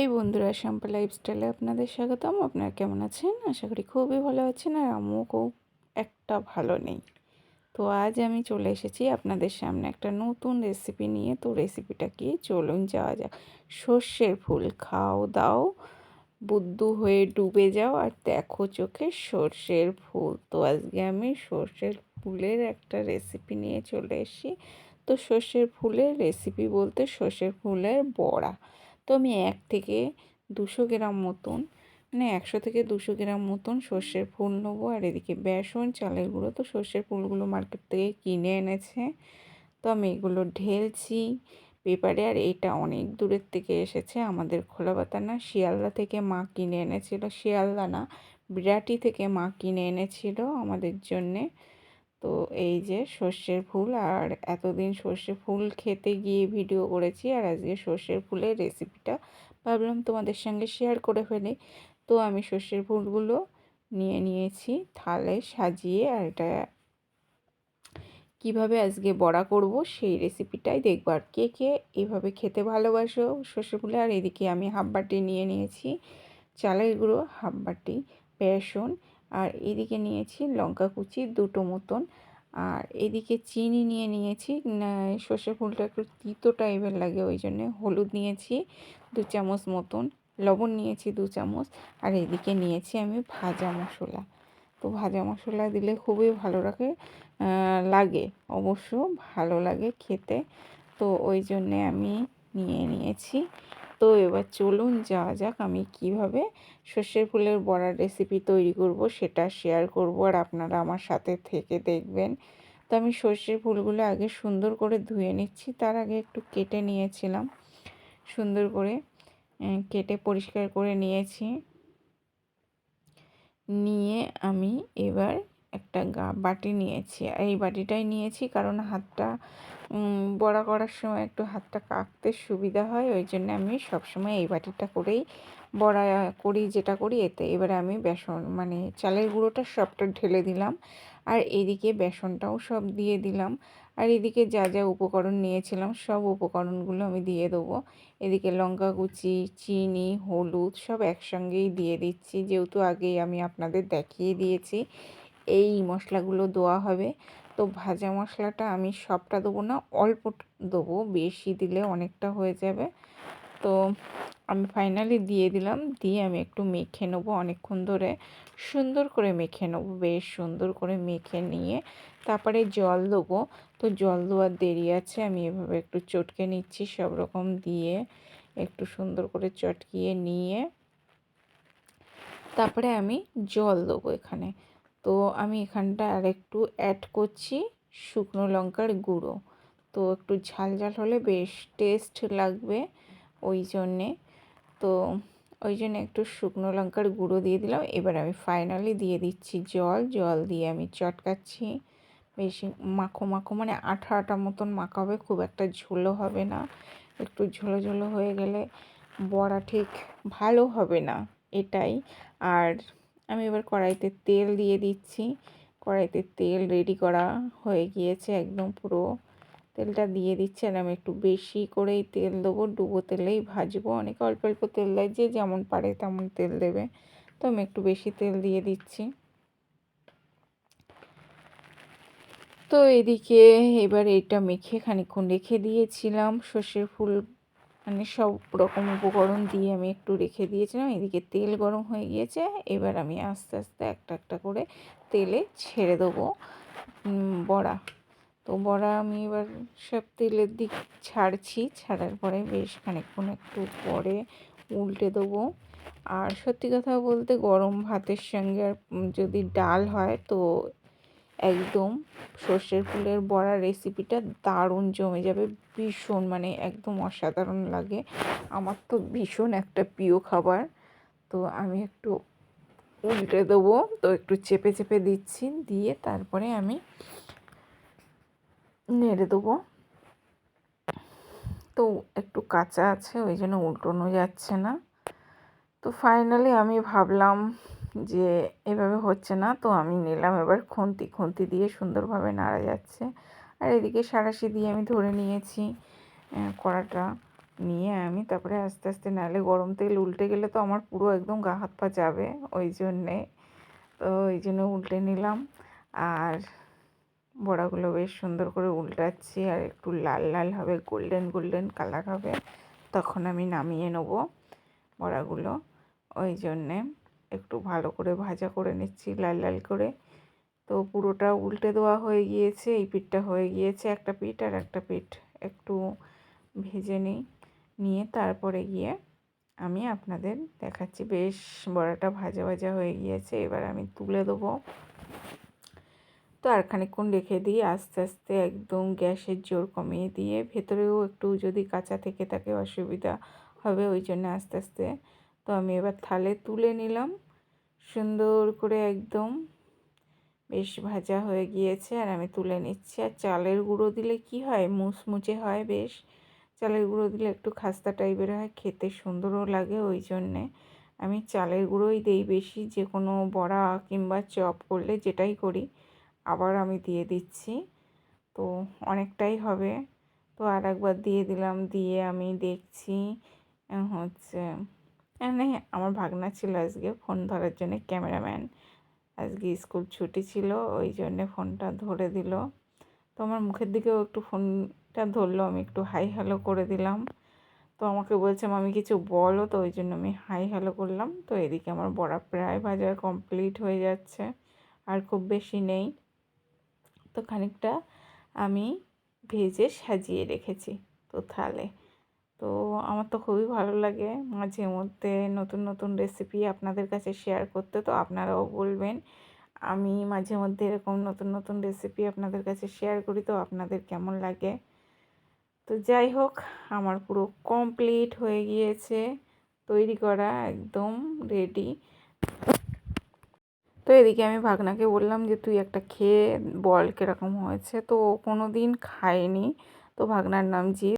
High বন্ধুরা শ্যাম্পা লাইফস্টাইলে আপনাদের স্বাগতম। আপনারা কেমন আছেন? আশা করি খুবই ভালো আছেন আর আমিও খুব একটা ভালো নেই। তো আজ আমি চলে এসেছি আপনাদের সামনে একটা নতুন রেসিপি নিয়ে। তো রেসিপিটা কি? চলুন যাওয়া যাক। সর্ষের ফুল, খাও দাও। বুদ্ধু হয়ে ডুবে যাও আর দেখো চোখে সর্ষের ফুল। তো আজকে আমি সর্ষের ফুলের একটা রেসিপি নিয়ে চলে এসেছি। তো সর্ষের ফুলের রেসিপি বলতে সর্ষের ফুলের বড়া। তো আমি এক থেকে দুশো গ্রাম মতন মানে একশো থেকে দুশো গ্রাম মতন সর্ষের ফুল নেব। আর এদিকে বেসন, চালের গুঁড়ো তো সর্ষের ফুলগুলো মার্কেট থেকে কিনে এনেছে। তো আমি এগুলো ঢেলছি পেপারে। আর এটা অনেক দূরের থেকে এসেছে। আমাদের খোলাবাতা না শিয়ালদা থেকে মা কিনে এনেছিল। শিয়ালদা না, বিরাটি থেকে মা কিনে এনেছিল আমাদের জন্যে। তো এই যে সর্ষের ফুল, আর এতদিন সর্ষে ফুল খেতে গিয়ে ভিডিও করেছি, আর আজকে সর্ষের ফুলের রেসিপিটা ভাবলাম তোমাদের সঙ্গে শেয়ার করে ফেলি। তো আমি সর্ষের ফুলগুলো নিয়ে নিয়েছি, থালে সাজিয়ে, আর এটা কীভাবে আজকে বড়া করব সেই রেসিপিটাই দেখব, আর কে কে এইভাবে খেতে ভালোবাসো সর্ষে ফুলে। আর এদিকে আমি হাফ বাটি নিয়ে নিয়েছি, চালের গুঁড়ো, হাফ বাটি বেসন আর এদিকে নিয়েছি লঙ্কা কুচি, দুটো মতন। আর এদিকে চিনি নিয়ে নিয়েছি। সর্ষে ফুলটা একটু তিতো টাইপের লাগে, ওই জন্যে হলুদ নিয়েছি দু চামচ মতন। লবণ নিয়েছি দু চামচ। আর এদিকে নিয়েছি আমি ভাজা মশলা। তো ভাজা মশলা দিলে খুবই ভালো লাগে লাগে। অবশ্য ভালো লাগে খেতে। তো ওই জন্যে আমি নিয়ে নিয়েছি। তো এবার চলুন যাওয়া যাক আমি কীভাবে সর্ষের ফুলের বড়ার রেসিপি তৈরি করব সেটা শেয়ার করব আর আপনারা আমার সাথে থেকে দেখবেন। তো আমি সর্ষের ফুলগুলো আগে সুন্দর করে ধুয়ে নিচ্ছি, তার আগে একটু কেটে নিয়েছিলাম। সুন্দর করে কেটে পরিষ্কার করে নিয়েছি। নিয়ে আমি এবার একটা বাটি নিয়েছি। এই বাটিটাই নিয়েছি কারণ হাতটা বড়া করার সময় একটু হাতটা কাঁকতে সুবিধা হয়। ওই জন্য আমি সবসময় এই বাটিটা করেই বড়া করি, যেটা করি এতে। এবারে আমি বেসন মানে চালের গুঁড়োটা সবটা ঢেলে দিলাম আর এদিকে বেসনটাও সব দিয়ে দিলাম। আর এদিকে যা যা উপকরণ নিয়েছিলাম, সব উপকরণগুলো আমি দিয়ে দেবো। এদিকে লঙ্কা কুচি, চিনি, হলুদ সব একসঙ্গেই দিয়ে দিচ্ছি। যেহেতু আগেই আমি আপনাদের দেখিয়ে দিয়েছি এই মশলাগুলো দেওয়া হবে। তো ভাজা মশলাটা আমি সবটা দেবো না, অল্প দেবো, বেশি দিলে অনেকটা হয়ে যাবে। তো আমি ফাইনালি দিয়ে দিলাম, দিয়ে আমি একটু মেখে নেব অনেকক্ষণ ধরে। সুন্দর করে মেখে নেব, বেশ সুন্দর করে মেখে নিয়ে তারপরে জল দেবো। তো জল দেওয়ার দেরি আছে, আমি এভাবে একটু চটকে নিচ্ছি সব রকম দিয়ে, একটু সুন্দর করে চটকিয়ে নিয়ে। তারপরে আমি জল দেবো এখানে। তো আমি এখানটা আর একটু অ্যাড করছি শুকনো লঙ্কার গুঁড়ো। তো একটু ঝাল ঝাল হলে বেশ টেস্ট লাগবে ওই জন্যে। তো ওই জন্য একটু শুকনো লঙ্কার গুঁড়ো দিয়ে দিলাম। এবার আমি ফাইনালি দিয়ে দিচ্ছি জল। জল দিয়ে আমি চটকাচ্ছি। বেশি মাখো মাখো মানে আঠা আঠা মতন মাখা হবে খুব একটা ঝোলো হবে না। একটু ঝোলো ঝোলো হয়ে গেলে বড়া ঠিক ভালো হবে না, এটাই। আর আমি এবার কড়াইতে তেল দিয়ে দিচ্ছি। কড়াইতে তেল রেডি করা হয়ে গিয়েছে একদম পুরো। তেলটা দিয়ে দিচ্ছি আর আমি একটু বেশি করেই তেল দেবো। ডুবো তেলেই ভাজবো। অনেকে অল্প অল্প তেল দেয়। যে যেমন পারে তেমন তেল দেবে। তো আমি একটু বেশি তেল দিয়ে দিচ্ছি। তো এদিকে এবার এটা মেখে খানিক্ষণ রেখে দিয়েছিলাম। সর্ষের ফুল মানে সব রকম উপকরণ দিয়ে আমি একটু রেখে দিয়েছিলাম। এদিকে তেল গরম হয়ে গিয়েছে। এবার আমি আস্তে আস্তে একটা একটা করে তেলে ছেড়ে দেবো। বড়া। তো বড়া আমি এবার সব তেলের দিক ছাড়ছি। ছাড়ার পরে বেশ খানিক্ষণ একটু পরে উল্টে দেবো। আর সত্যি কথা বলতে গরম ভাতের সঙ্গে আর যদি ডাল হয় তো একদম সর্ষের ফুলের বড়া রেসিপিটা দারুণ জমে যাবে, ভীষণ মানে একদম অসাধারণ লাগে। আমার তো ভীষণ একটা প্রিয় খাবার। তো আমি একটু উল্টে দেবো, তো একটু চেপে চেপে দিচ্ছি, দিয়ে তারপরে আমি নেড়ে দেবো। তো একটু কাঁচা আছে, ওই জন্য উল্টোনো যাচ্ছে না। তো ফাইনালি আমি ভাবলাম যে এভাবে হচ্ছে না, তো আমি নিলাম। এবার খুন্তি খুন্তি দিয়ে সুন্দরভাবে নাড়া যাচ্ছে। আর এদিকে সারাশি দিয়ে আমি ধরে নিয়েছি কড়াটা নিয়ে আমি। তারপরে আস্তে আস্তে নাহলে গরম তেল উল্টে গেলে তো আমার পুরো একদম গা হাত পা যাবে ওই জন্যে। তো ওই জন্য উল্টে নিলাম। আর বড়াগুলো বেশ সুন্দর করে উল্টাচ্ছি। আর একটু লাল লাল হবে, গোল্ডেন গোল্ডেন কালার হবে। তখন আমি নামিয়ে নেব বড়াগুলো ওই জন্যে। একটু ভালো করে ভাজা করে নিচ্ছি, লাল লাল করে। তো পুরোটা উল্টে দেওয়া হয়ে গিয়েছে, এই পিঠটা হয়ে গিয়েছে একটা পিঠ আর একটা পিঠ। একটু ভেজে নিই, নিয়ে তারপরে গিয়ে আমি আপনাদের দেখাচ্ছি। বেশ বড়াটা ভাজা ভাজা হয়ে গিয়েছে, এবার আমি তুলে দেবো। তো আর খানিকক্ষণ রেখে দিয়ে আস্তে আস্তে একদম গ্যাসের জোর কমিয়ে দিয়ে। ভেতরেও একটু যদি কাঁচা থেকে থাকে, অসুবিধা হবে, ওই জন্য আস্তে আস্তে তো আমি এবার থালে তুলে নিলাম। সুন্দর করে একদম বেশ ভাজা হয়ে গিয়েছে আর আমি তুলে নিচ্ছি। আর চালের গুঁড়ো দিলে কি হয়? মুচমুচে হয় বেশ। চালের গুঁড়ো দিলে একটু খাস্তা টাইপের হয়, খেতে সুন্দরও লাগে ওই জন্যে। আমি চালের গুঁড়োই দিই বেশি, যে কোনো বড়া কিংবা চপ করলে যেটাই করি, আবার আমি দিয়ে দিচ্ছি। তো অনেকটাই হবে। তো আর একবার দিয়ে দিলাম, দিয়ে আমি দেখছি, হচ্ছে মানে আমার ভাগনা ছিল আজকে ফোন ধরার জন্য ক্যামেরাম্যান আজকে স্কুল ছুটি ছিল, ওই জন্যে ফোনটা ধরে দিল। তো আমার মুখের দিকেও একটু ফোনটা ধরলো, আমি একটু হাই হ্যালো করে দিলাম। তো আমাকে বলছে আমি কিছু বলো? তো ওই জন্য আমি হাই হ্যালো করলাম। তো এদিকে আমার বড়া প্রায় ভাজা কমপ্লিট হয়ে যাচ্ছে, আর খুব বেশি নেই। তো খানিকটা আমি ভেজে সাজিয়ে রেখেছি। তো থালে তো আমার তো খুবই ভালো লাগে মাঝে মধ্যে নতুন নতুন রেসিপি আপনাদের কাছে শেয়ার করতে, তো আপনারাও বলবেন। আমি মাঝে মধ্যে এরকম নতুন নতুন রেসিপি আপনাদের কাছে শেয়ার করি, তো আপনাদের কেমন লাগে? তো যাই হোক, আমার পুরো কমপ্লিট হয়ে গিয়েছে, তৈরি করা একদম রেডি তো এদিকে আমি ভাগনাকে বললাম যে, তুই একটা খেয়ে বল কীরকম হয়েছে? তো কোনো দিন খায়নি। তো ভাগনার নাম জি